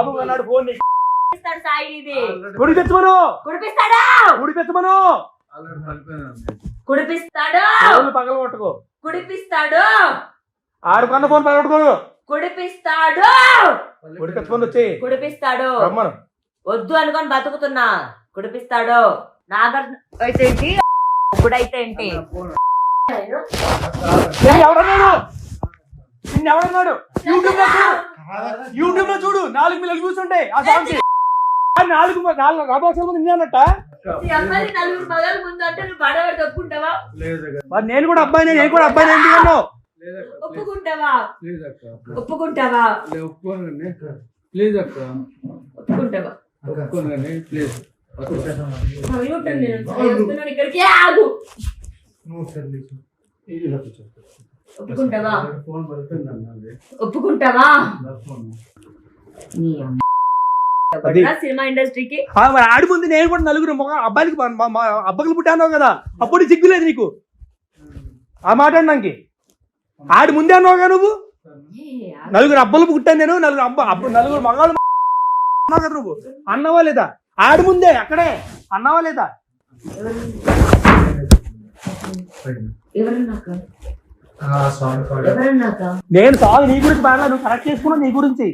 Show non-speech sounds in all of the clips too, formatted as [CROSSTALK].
బాబు అన్నాడు ఫోన్. ఇస్తాడు సాయి ఇది గుడి తెచ్చమను కుడిపిస్తాడు గుడి తెచ్చమను కుడిపిస్తాడు? పగల కొట్టుకో. కుడిపిస్తాడు? ఆడు కన్న ఫోన్ పగల కుడిపిస్తాడు? గుడి వచ్చి కుడిపిస్తాడు. రమ్మను. వద్దు అనుకొని బతుకుతున్నా. కుడిపిస్తాడు. నాగర్ అయితే ఏంటి? ఇప్పుడైతే ఏంటి? నేను ఎవడన్నాడు? నిన్ను ఎవడన్నాడు యూట్యూబ్లో చూడు. యూట్యూబ్లో చూడు. నాలుగు మిలియన్ వ్యూస్ ఉంటాయి. ఆ సాంగ్ నాలుగు నాలుగు రాబోసే ముందు నిన్నట మరి నేను కూడా అబ్బాయిని నేను కూడా అబ్బాయిని ఏంటి అన్నావు? ఒప్పుకుంటావా? ఒప్పుకుంటావా? ఒప్పుకోనండి ప్లీజ్ అక్క. ఒప్పుకుంటావా? ఒప్పుకోనండి ప్లీజ్. ఇక్కడికి. ఆగు. ఒప్పుకుంటావా? ఒప్పుకుంటావా? సినిమా ఇండస్ట్రీకి. ఆడి ముందు నేను కూడా నలుగురు అబ్బాయిలకి మా అబ్బగలు పుట్టాను కదా. అప్పుడు సిగ్గులేదు నీకు. ఆ మాట అన్నాకి ఆడి ముందే అన్నావుగా నువ్వు. నలుగురు అబ్బలు పుట్టాను నేను నలుగురు అబ్బ నలుగురు మగాళ్ళు అన్నావు కదా నువ్వు? అన్నావా లేదా? ఆడి ముందే అక్కడే. అన్నావా లేదా? ఎవరన్నాక నేను సాగు నీ గురించి బాగా నువ్వు కరెక్ట్ చేసుకున్నావు నీ గురించి.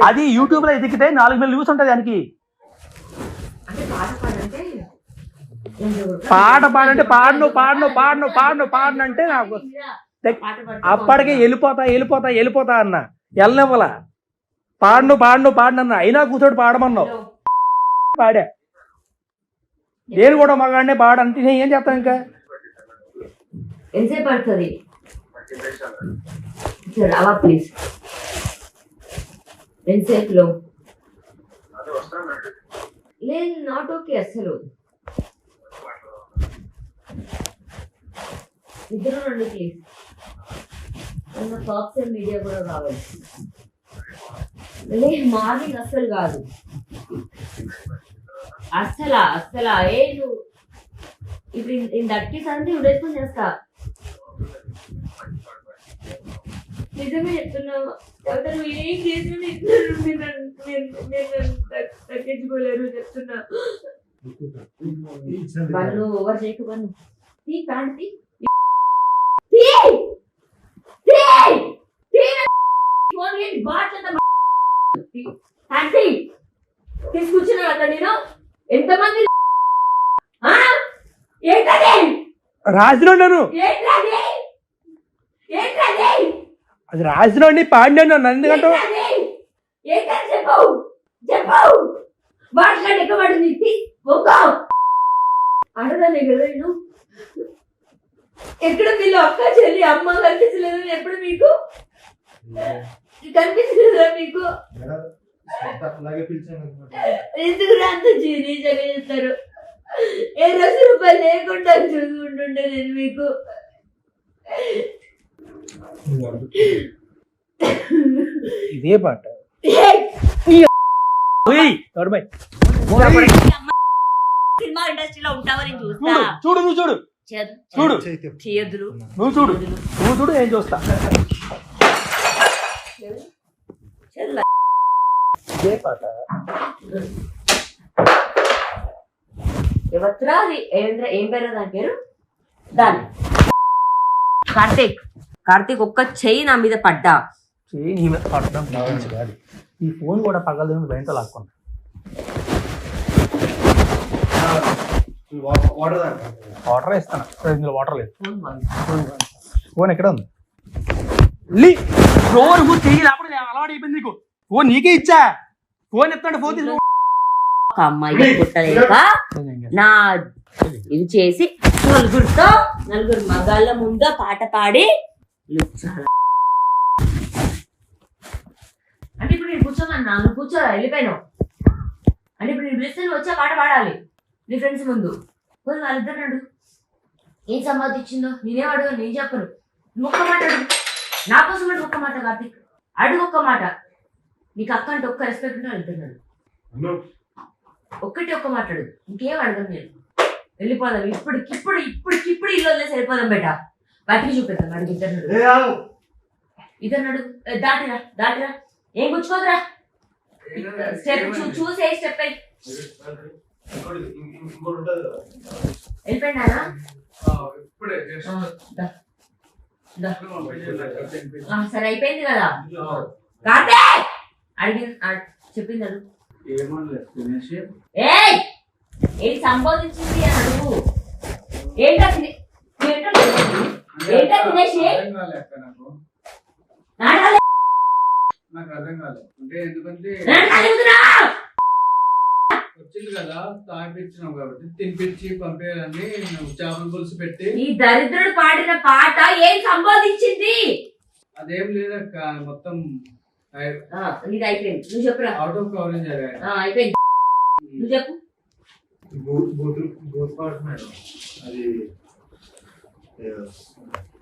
అదే. యూట్యూబ్లో ఎదిగితే నాలుగు వేలు వ్యూస్ ఉంటుంది దానికి. అంటే పాట పాడంటే పాడను పాడను పాడను పాడను పాడను అంటే నాకు అప్పటికే వెళ్ళిపోతా వెళ్ళిపోతా వెళ్ళిపోతా అన్న. వెళ్ళనివ్వలా పాడను పాడను పాడను అన్న. అయినా కూర్చోటి పాడమన్నావు. పాడా. నేను కూడా మగాడినే పాడంటే నేను ఏం చేస్తాను ఇంకా? ఎంతసేపు పడుతుంది? రావా ప్లీజ్ ఎంతసేపులో లేదు నాట్ ఓకే అసలు ఇద్దరు రండి ప్లీజ్ అన్న టాప్స్ అండ్ మీడియా కూడా కావాలి లేదు మార్నింగ్ అస్సలు కాదు. అస్సలా అస్సలా ఏ నువ్వు. ఇప్పుడు ఇన్ దట్కి సంది ఉడేసుకొని చేస్తా. నిజమే చెప్తున్నావు నువ్వు ఏం తగ్- తగ్గించుకోలేరు చెప్తున్నా. పన్ను ఓవర్ చేయకు పన్ను తీ ప్యాంట్ తీ. తీ! తీ! తీ! ఫోన్ ఏంటి బాట్లంతా తీ. ప్యాంట్ తీ. తీసుకొచ్చినా అక్కడ నేను. ఎంతమంది ఆ? ఏంటది? రాసినోడు అది? రాసినోడిని పాడినాడు నన్ను ఎందుకంటే ఎక్కడ వీళ్ళు అక్క చెల్లి అమ్మ కనిపించలేదు ఎప్పుడు మీకు? కనిపించలేదా మీకు? ఎందుకు అంత జీనియస్గా చేస్తారు? ఏ రోజు రూపాయలు లేకుండా చూసుకుంటుండే నేను మీకు. ఇదే పాట. ఏయ్! ఓయ్, తోడుబాయ్. సినిమా ఇండస్ట్రీలో ఉంటావని చూస్తా? చూడు చూడు నువ్వు చూడు. చే- చూడు. చేయొద్దులు నువ్వు చూడు. నువ్వు చూడు ఏం చూస్తా. ఇదే పాట. ఎవత్రా అది ఏంద్ర ఏం పేరు దాని పేరు? దాని. కార్తీక్. కార్తీక్ ఒక్క చెయ్యి నా మీద పడ్డా? చేయి నీ మీద పడడం మంచిది కాదు. ఈ ఫోన్ కూడా పగలదు భయంతో లాక్కున్నా వాటర్ వాటర్ ఇస్తాను ఇందులో వాటర్ లేదు. ఫోన్ ఎక్కడ ఉంది? లీ! చెయ్యి లేకపోతే అలవాటు అయిపోయింది నీకు. ఫోన్ నీకే ఇచ్చా? ఫోన్ ఎత్తాడు ఫోన్ తీసుకో. ఒక అమ్మాయి పుట్టలేక నా ఇది చేసి నలుగురితో నలుగురు మగాళ్ళ ముందు పాట పాడి. అంటే ఇప్పుడు నేను కూర్చోమన్నా నువ్వు కూర్చో వెళ్ళిపోయాను అంటే ఇప్పుడు నేను పిలిస్తే నువ్వు వచ్చా పాట పాడాలి నీ ఫ్రెండ్స్ ముందు. పోయి వాళ్ళిద్దరు నడు. ఏం సంపాదించిందో? నేనేం అడుగు నేను చెప్పను. నువ్వు ఒక్క మాట అడుగు. నా కోసం అడుగు ఒక్క మాట కార్తీక్. అడుగు ఒక్క మాట. నీకు అక్క అంటే ఒక్క రెస్పెక్ట్ ఉంటే వాళ్ళిద్దరు నడు. ఒక్కటి ఒక్క మాట్లాడు ఇంకేం అడగను నేను. వెళ్ళిపోదాం. ఇప్పటికిప్పుడు ఇప్పటికిప్పుడు ఇల్లు వదిలేసి వెళ్ళిపోదాం బేట. బయటికి చూపిద్దాం అడుగు ఇద్దరు నడు ఇద్దరు నడు ఏ, దాటిరా దాటిరా. ఏం గుచ్చుకోదురా? స్టెప్ చూ చూసే స్టెప్ కదా. వెళ్ళిపోయినారా ఇప్పుడే సరే అయిపోయింది కదా. కార్తీక్ అడిగి అడ్- చెప్పింది అడుగు. ఏయ్! సంబోధించింది అడుగు. ఏంటో ఏంటో తినేసి? నాకు. అర్థం కాలేదు అంటే ఎందుకంటే? వచ్చింది కదా తాగిపించినాం కాబట్టి తినిపించి పంపేయాలని చేపల పులుసు పెట్టి. ఈ దరిద్రుడు పాడిన పాట ఏం సంబోధించింది? అదేం లేదక్క మొత్తం ఆ, నీది అయిపోయింది. నువ్వు చెప్పురా. అవుట్ ఆఫ్ కవరేజ్ ఆ, అయిపోయింది. నువ్వు చెప్పు. బూత్ బూత్ బూత్ పాట మేడం. అది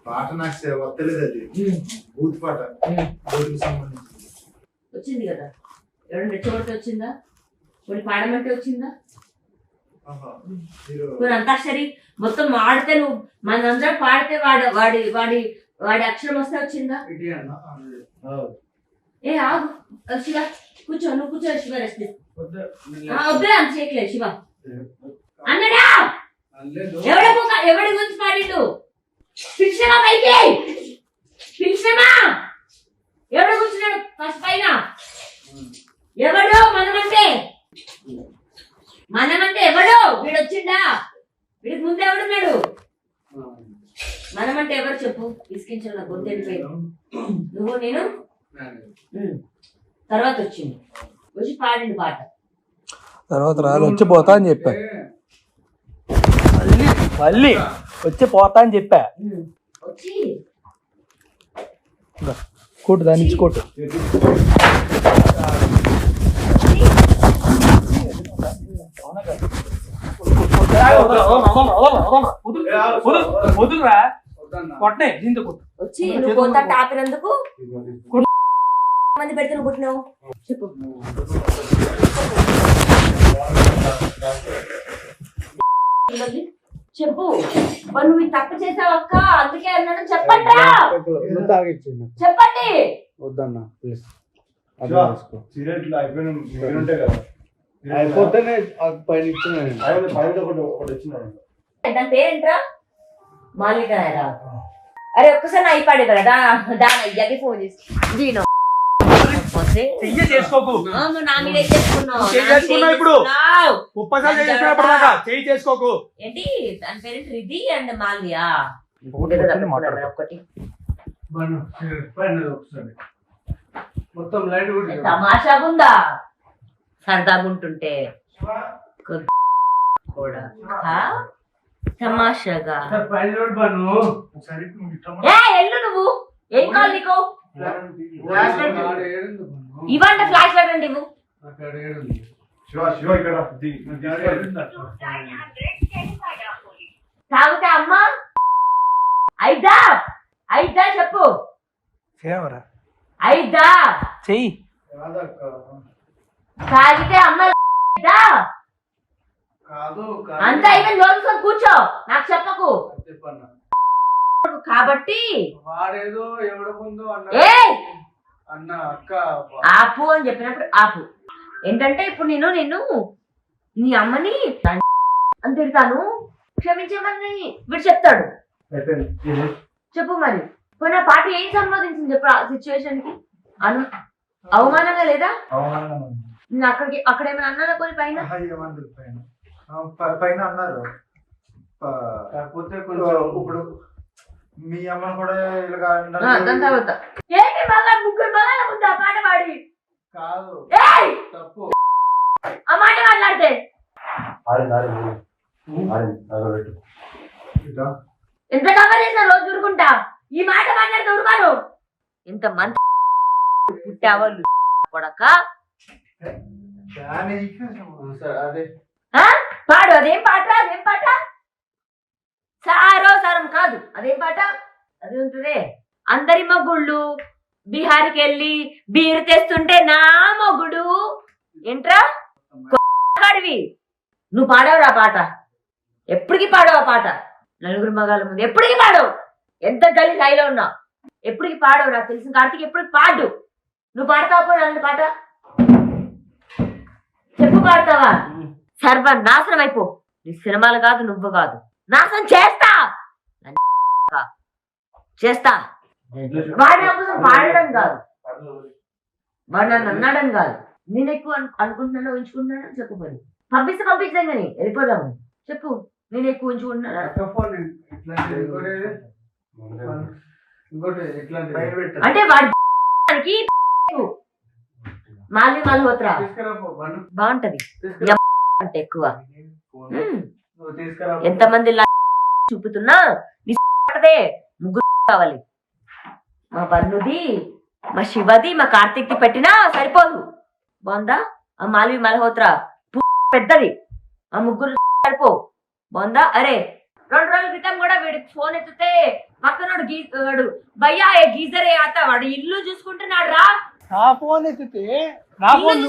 పాట నాకు వత్తలేదు అది. బూత్ పాట. బూత్కి సంబంధించింది. వచ్చింది కదా. ఎవరు మెచ్చబడితే వచ్చిందా? కొన్ని పాడమంటే వచ్చిందా? ఆహా. మీరు కొన్ని అంతాక్షరి మొత్తం ఆడితే నువ్వు మనందరం పాడితే వాడు వాడి వాడి వాడి అక్షరం వస్తే వచ్చిందా? ఏ ఆగు. ఆ, శివ కూర్చో నువ్వు కూర్చో శివ రెస్ట్ వద్దు. అంత చేయట్లేదు శివ. అన్నడా! ఎవడ ఎవడి గురించి పాడిండు పిలిచినమా పైకి? పిలిచినమా ఎవడు కూర్చున్నాడు ఫస్ట్ పైన? ఎవడు? మనమంటే? మనమంటే ఎవడు? వీడు వచ్చిండా? వీడికి ముందు ఎవడున్నాడు మనమంటే ఎవరు చెప్పు? ఇసుకించిన గొంతు నువ్వు నేను. తర్వాత వచ్చింది వచ్చి పాడిండు పాట తర్వాత రాలి వచ్చి పోతా అని చెప్పా మళ్ళీ మళ్ళీ వచ్చి పోతా అని చెప్పా. వచ్చి కొట్టు దాని వదులురా వద్దన్నా కొట్టే దీంతో కొట్టు వచ్చి టాపినందుకు మంది పెడితే నువ్వు పుట్టినావు? చెప్పు. చెప్పు. నువ్వు తప్పు చేసావు అక్క. అందుకే అన్నాడు. చెప్పండి చెప్పండి. వద్దన్నా ప్లీజ్. అయిపోతేనే పైన ఇచ్చిన పేరేంట్రా? మాలికరా అరే ఒక్కసారి అయిపోయాడు కదా. దా దాని అయ్యాకి ఫోన్ చేసి. దీని చెయ్యి చేసుకోకు. నా మీద చేసుకున్నావు. చెయ్యి నా చేసుకున్నావు ఇప్పుడు. చేసుకున్నావు. ముప్పై సార్లు చేసినప్పుడు దాకా చెయ్యి చేసుకోకు. ఏంటి? దాని పేరు రిధి అండ్ మాల్యా ఇంకొకటి వచ్చింది మాట్లాడు. ఒకటి మన పైన ఒకసారి మొత్తం లైట్ కూడా తమాషాగా ఉందా సరదాగా ఉంటుంటే. కూడా? తమాషాగా? ఎల్లు నువ్వు? ఏం కావాలి నీకు? ఫ్లాష్ లైట్ ఆడ ఏడుంది బాను ఇవ్వండి ఫ్లాష్ లైట్ అండి ఇవ్వు తాగుతా అమ్మా. అయిదా అయిదా చెప్పు. చేయవరా? అయిదా చెయ్యి. తాగితే అమ్మ అంతా అయిపోయింది నోరుకొని కూర్చో. నాకు చెప్పకు. కాబట్టి వాడేదో ఎవడ ముందో ఏ అన్న అక్క ఆపు అని చెప్పినప్పుడు ఆపు. ఏంటంటే ఇప్పుడు నేను నిన్ను నీ అమ్మని అని తిడతాను. క్షమించమని వీడు చెప్తాడు. చెప్పు మరి. పోయిన పాట ఏం సంబోధించింది చెప్పు ఆ సిచ్యువేషన్కి? అను అవమానంగా లేదా. నేను అక్కడికి అక్కడ ఏమైనా అన్నానా కొన్ని పైన? పైన. ఆ, ప- పైన అన్నారు. కాకపోతే ఇప్పుడు మీ అమ్మని కూడా ఇలాగా. దాని తర్వాత. ఏంటి మగ ముగ్గురు మగ ముందు ఆ పాట పాడి. కాదు. ఏయ్! తప్పు. ఆ మాట మాట్లాడితే. ఎంత కవర్ చేసిన రోజు ఊరుకుంటా. ఈ మాట మాట్లాడితే ఊరుకోను ఇంత మంది పుట్టావాళ్ళు కొడక? పాడు అదేం పాట? అదేం పాట? సారో సారం కాదు. అదేం పాట? అది ఉంటుందే. అందరి మొగుళ్ళు బీహార్కి వెళ్ళి బీరు తెస్తుంటే నా మొగుడు. ఏంట్రా? కాడివి నువ్వు పాడవురా పాట? ఎప్పటికి పాడవు ఆ పాట? నలుగురు మగాళ్ళ ముందు ఎప్పటికి పాడవు? ఎంత గలి స్థాయిలో ఉన్నా. ఎప్పటికి పాడవు నాకు తెలిసిన కార్తీక్ ఎప్పటికి పాడు. నువ్వు పాడతావు అలాంటి పాట? చెప్పు పాడతావా? సర్వ నాశనం అయిపో. నీ సినిమాలు కాదు నువ్వు కాదు. నాశనం చేస్తా! చేస్తా. వాడి కోసం పాడడం కాదు. వాడు నన్ను అన్నాడని కాదు. నేను ఎక్కువ అను- అనుకుంటున్నాను ఉంచుకుంటున్నాను చెప్పు పని పంపిస్తే పంపించాం కానీ వెళ్ళిపోదాము. చెప్పు నేను ఎక్కువ ఉంచుకుంటున్నాను. అంటే వాడి మాలి మల్హోత్రా. బాగుంటది. అంటే ఎక్కువ. ఎంతమంది లా- చూపుతున్నా? నీ పడదే. ముగ్గురు కావాలి. మా బన్నుది మా శివది మా కార్తీక్ ది పెట్టినా సరిపోదు. బాగుందా? ఆ మాల్వి మల్హోత్రా పు- పెద్దది. ఆ ముగ్గురు సరిపో. బాగుందా? అరే. రెండు రోజుల క్రితం కూడా వీడికి ఫోన్ ఎత్తితే పక్కనోడు గీ వాడు భయ్యా ఏ గీజరే ఆత వాడు ఇల్లు చూసుకుంటున్నాడు రా ఫోన్ ఎత్తితే నా ఫోన్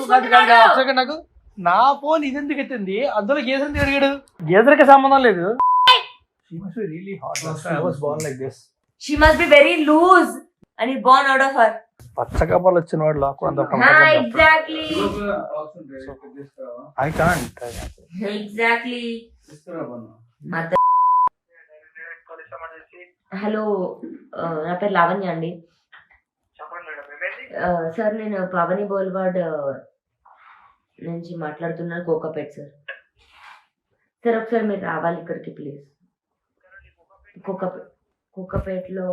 నాకు? నా ఫోన్ ఇది ఎందుకు ఎత్తింది? అందులో గేజర్ ఎందుకు అడిగాడు గేజర్కి సంబంధం లేదు. Really hot I was born like this she must be very loose అని బోర్న్ అవుట్ ఆఫ్ హర్ పచ్చ కప్పలు వచ్చిన వాడు exactly? I can't exactly hello నా పేరు లావణ్య అండి. సార్ నేను పవని బోల్వాడ్ ఆ, నుంచి మాట్లాడుతున్నాను కోకాపేట్ సార్. సార్ ఒకసారి మీరు రావాలి ఇక్కడికి ప్లీజ్. కోకాపేట్ కోకాపేట్లో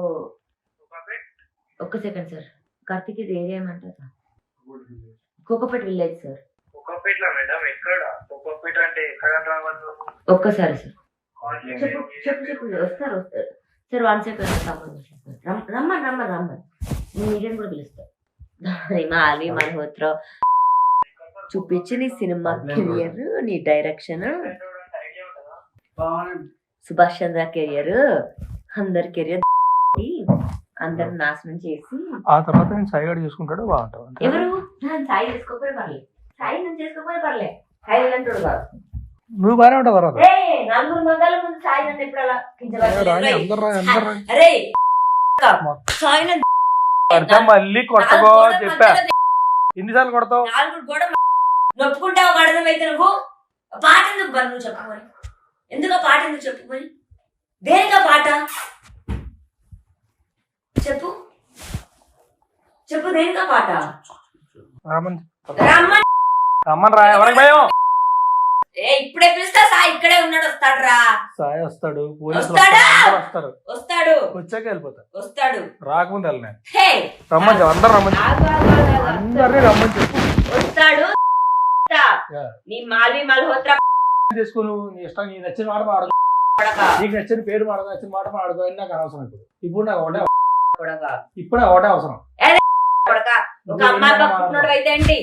ఒక్క సెకండ్ సార్. కార్తీక్ ఇది ఏరియా ఏమంటారా? Kokapet village sir. ఒక్కొక్కట్లో మేడం ఎక్కడ? ఒక్కొక్కటి అంటే ఎక్కడ రావచ్చు ఒక్కసారి సార్. చెప్పు చెప్పు చెప్పు వస్తారు వస్తారు. సార్ వన్ సెకండ్ రమ్మని రమ్మని రమ్మని. నేను మీడియం కూడా పిలుస్తా. [LAUGHS] మాలి మల్హోత్రా. చూపించి నీ సినిమా కెరియర్ నీ డైరెక్షన్ సుభాష్ చంద్ర కెరియర్ అందరి కెరియర్ అందరు నాశనం చేసి. ఆ తర్వాత నేను సైగడ్ చూసుకుంటాడు బాగుంటావు అంతే. ఎవరు? సాయి చేసుకోకపోతే పర్లేదు సాయి నన్ను చేసుకోకపోతే పర్లేదు సాయి అంటాడు కాదు. నువ్వు బాగానే ఉంటావు తర్వాత. నలుగురు మగాల ముందు సాయి నన్ను ఎప్పుడు అలా సాయి మళ్ళీ కొట్టకో చెప్పా. ఎన్నిసార్లు కొడతావు? నొప్పుకుంటావు అర్థమైతే నువ్వు? ఆ పాట ఎందుకు బరు నువ్వు చెప్పుకొని? ఎందుకు పాట ఎందుకు చెప్పుకొని? దేనికా పాట? చెప్పు. చెప్పు దేనికా పాట? రా ఎవరికి భయం? ఏ ఇప్పుడే పిలుస్తా సా ఇక్కడే ఉన్నాడు వస్తాడు రా సాయి వస్తాడు పోలీసులు వస్తాడా? వస్తారు, అందరూ వస్తారు. వస్తాడు. వచ్చాక వెళ్ళిపోతారు వస్తాడు. రాకముందు వెళ్ళినా. హే. రమ్మని చెప్పు అందరు రమ్మని చెప్పు. ఆగు, ఆగు, ఆగు, ఆగు. అందరినీ రమ్మని చెప్పు. వస్తాడు. నీ మాల్వి మల్హోత్రా చేసుకో నువ్వు నీ ఇష్టం నీ నచ్చిన మాట మాడదు నీకు నచ్చిన పేరు మాడదు నచ్చిన మాట మాడదు అని నాకు అనవసరం ఇప్పుడు. ఇప్పుడు నాకు ఒకటే ఇప్పుడు నాకు ఒకటే అవసరం. కొడక ఒక అమ్మాయి పట్టుకున్నాడు అయితే ఏంటి?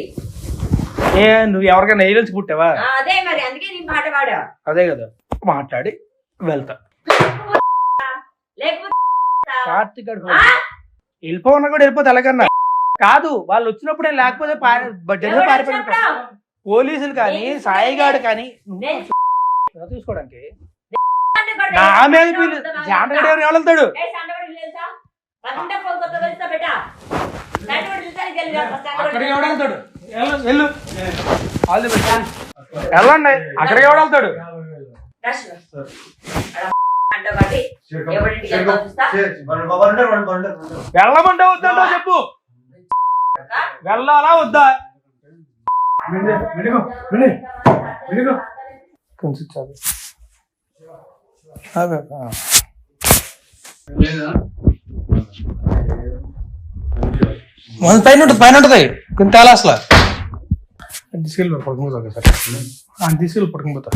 ఏ నువ్వు ఎవరికైనా నెయ్యి పుట్టావా? అదే మరి అందుకే నీ పాట పాడా. అదే కదా. మాట్లాడి వెళ్తా. కార్తీక్ గారు వెళ్ళిపోన్నా కూడా వెళ్ళిపోతే ఎలాగన్నా. కాదు వాళ్ళు వచ్చినప్పుడే లేకపోతే పారిపోయి? పోలీసులు కానీ సాయిగాడు కానీ నేను నువ్వు తీసుకోవడానికి అంటే కూడా నా ఏ మీద సండే వీళ్ళు వస్తుందా? జాండగడ ఎవరు? వెళ్తాడు? ఏ సండే కూడా ఇల్లు తెలుసా? పక్కింట ఫోన్ కొత్త తెలుసా బేటా? సండే కూడా తెలుసా? నీకు తెలియదా? సండే కూడా అక్కడికి ఎవడు వెళ్తాడు? వెళ్ళు, వెళ్ళు. All the best. వెళ్ళండి. అక్కడికి ఎవడు వెళ్తాడు. వెళ్ళమంటే వద్దంటో చెప్పు. వెళ్ళాలా వద్దా? కొంచెం. లేదా? మన పైన ఉంటుంది పైన ఉంటుంది. కొంత తేలా అసలు. తీసుకెళ్ళి పడుకుని పోతా సార్ తీసుకెళ్ళి పడుకుని పోతా.